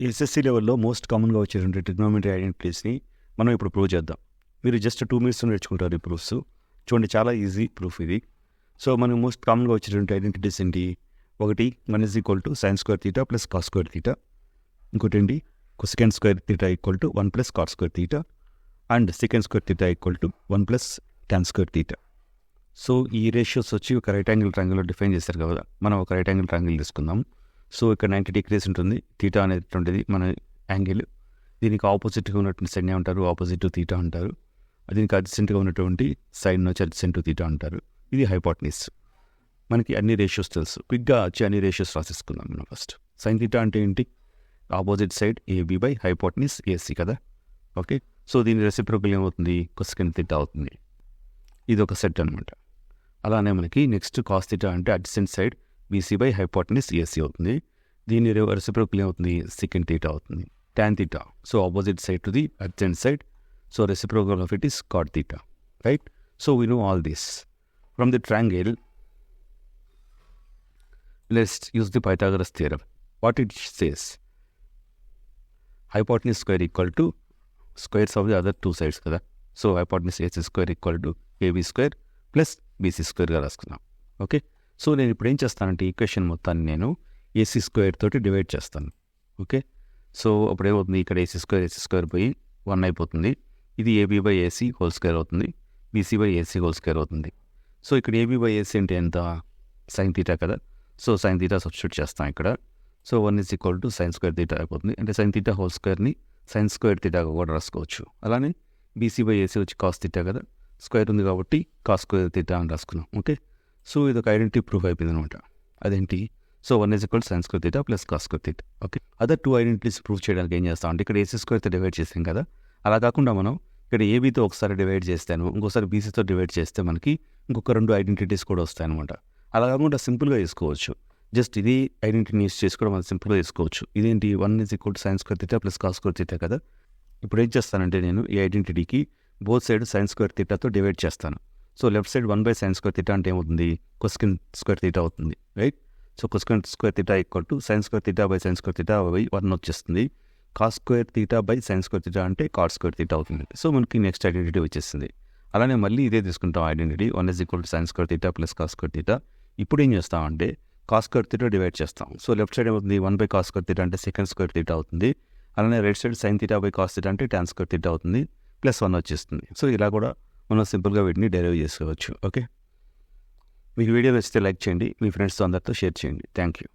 SSC లెవెల్లో most కామన్గా వచ్చేటువంటి ట్రిగ్నోమెట్రీ ఐడెంటిటీస్ని మనం ఇప్పుడు ప్రూవ్ చేద్దాం. మీరు జస్ట్ టూ మినిట్స్ నేర్చుకుంటారు ఈ ప్రూఫ్స్. చూడండి చాలా ఈజీ ప్రూఫ్ ఇది. సో మనం మోస్ట్ కామన్గా వచ్చేటువంటి ఐడెంటిటీస్ ఏంటి? ఒకటి one is equal to sines square theta plus cos square theta. ఇంకోటి ఏంటి? Second square theta equal to one plus cos square theta. And second square theta equal to one plus ten square theta. So ఈ ratios వచ్చి ఒక right angle ట్రాంగిల్లో define చేశారు కదా. మనం ఒక రైట్ యాంగిల్ ట్రాంగిల్ తీసుకుందాం. సో ఇక్కడ నైంటీ డిగ్రీస్ ఉంటుంది. తీటా అనేటువంటిది మన యాంగిల్. దీనికి ఆపోజిట్గా ఉన్నటువంటి సైడ్ ఏమంటారు ఆపోజిట్ టు తీటా అంటారు. దీనికి అడ్జసెంట్గా ఉన్నటువంటి సైడ్ నుంచి అడ్జసెంట్ టు తీటా అంటారు. ఇది హైపాట్నిస్ మనకి అన్ని రేషియోస్ తెలుసు. క్విక్గా వచ్చి అన్ని రేషియోస్ రాసేసుకుందాం మనం ఫస్ట్. సైన్ తీటా అంటే ఏంటి? Opposite side AB by hypotenuse AC కదా? ఓకే. సో దీని రెసిప్రోకల్ ఏమవుతుంది? కొస్కెన్ తీటా అవుతుంది. ఇది ఒక సెట్ అనమాట అలానే మనకి నెక్స్ట్ కాస్ తీటా అంటే adjacent side BC by hypotenuse AC అవుతుంది దీని రెసిప్రోకల్ ఏమవుతుంది సెకండ్ తీటా అవుతుంది tan theta. So opposite side to the adjacent side. So reciprocal of it is cot theta. Right? So we know all this. From the triangle, let's use the Pythagoras theorem. What it says? Hypotenuse square equal to squares of the other two sides కదా so hypotenuse AC square equal to AB square plus BC స్క్వేర్గా రాసుకున్నాం okay so నేను ఇప్పుడు ఏం చేస్తానంటే equation మొత్తాన్ని నేను AC square తోటి divide చేస్తాను. ఓకే సో అప్పుడు ఏమవుతుంది? ఇక్కడ ఏసీ స్క్వేర్ ఏసీ స్క్వేర్ పోయి వన్ అయిపోతుంది. ఇది AB by AC whole square అవుతుంది. BC by AC whole square అవుతుంది. సో ఇక్కడ ఏబీ బై ఏసీ అంటే ఎంత? సైన్ తీటా కదా. సో సైన్ తీటా సబ్స్టిట్యూట్ చేస్తాం ఇక్కడ. So one is equal to sine square theta అయిపోతుంది. అంటే సైన్ తీటా హోల్ స్క్వేర్ని సైన్ స్క్వేర్ తీటాగా కూడా రాసుకోవచ్చు. అలానే బీసీ బై ఏసీ వచ్చి కాస్ తీటా కదా. స్క్వేర్ ఉంది కాబట్టి కాస్ స్క్వేర్ తీటా అని రాసుకున్నాం. ఓకే సో ఇది ఒక ఐడెంటిటీ ప్రూఫ్ అయిపోయింది అనమాట అదేంటి so one is equal sine square plus cos square okay other two identities prove చేయడానికి ఏం చేస్తాం అంటే ఇక్కడ ఏసీ స్క్వేర్తో డివైడ్ చేసాం కదా? అలా కాకుండా మనం ఇక్కడ ఏబీతో ఒకసారి డివైడ్ చేస్తాను ఇంకోసారి బీసీతో డివైడ్ చేస్తే మనకి ఇంకొక రెండు ఐడెంటిటీస్ కూడా వస్తాయి అనమాట అలా కాకుండా సింపుల్గా తీసుకోవచ్చు జస్ట్ ఇది ఐడెంటిటీని యూస్ చేసి కూడా మనం సింపుల్గా తీసుకోవచ్చు ఇదేంటి? One is equal sines square plus cos square కదా? ఇప్పుడు ఏం చేస్తానంటే నేను ఈ ఐడెంటిటీకి బోత్ సైడ్ సైన్స్ స్క్వేర్ తీటాతో డివైడ్ చేస్తాను. So left side one by sines square theta అంటే ఏమవుతుంది కొస్కిన్ స్క్వేర్ తీటా అవుతుంది right so cosec square theta equal to sines square theta by sines square theta by one వచ్చేస్తుంది cos square theta by sines square theta అంటే cot square theta అవుతుంది so మనకి next identity వచ్చేసింది అలానే మళ్ళీ ఇదే తీసుకుంటాం identity one is equal to sines square theta plus cos square theta ఇప్పుడు ఏం చేస్తామంటే కాస్ స్క్వేర్ తీటా డివైడ్ చేస్తాం సో లెఫ్ట్ సైడ్ ఏమవుతుంది one by cos square theta అంటే సెకండ్ స్క్వేర్ తీటా అవుతుంది అలానే right side sine theta by cos theta అంటే tan square theta అవుతుంది ప్లస్ వన్ వచ్చేస్తుంది సో ఇలా కూడా మనం సింపుల్గా వీటిని డెరైవ్ చేసుకోవచ్చు. ఓకే? మీకు వీడియో నచ్చితే లైక్ చేయండి. మీ ఫ్రెండ్స్తో అందరితో షేర్ చేయండి. Thank you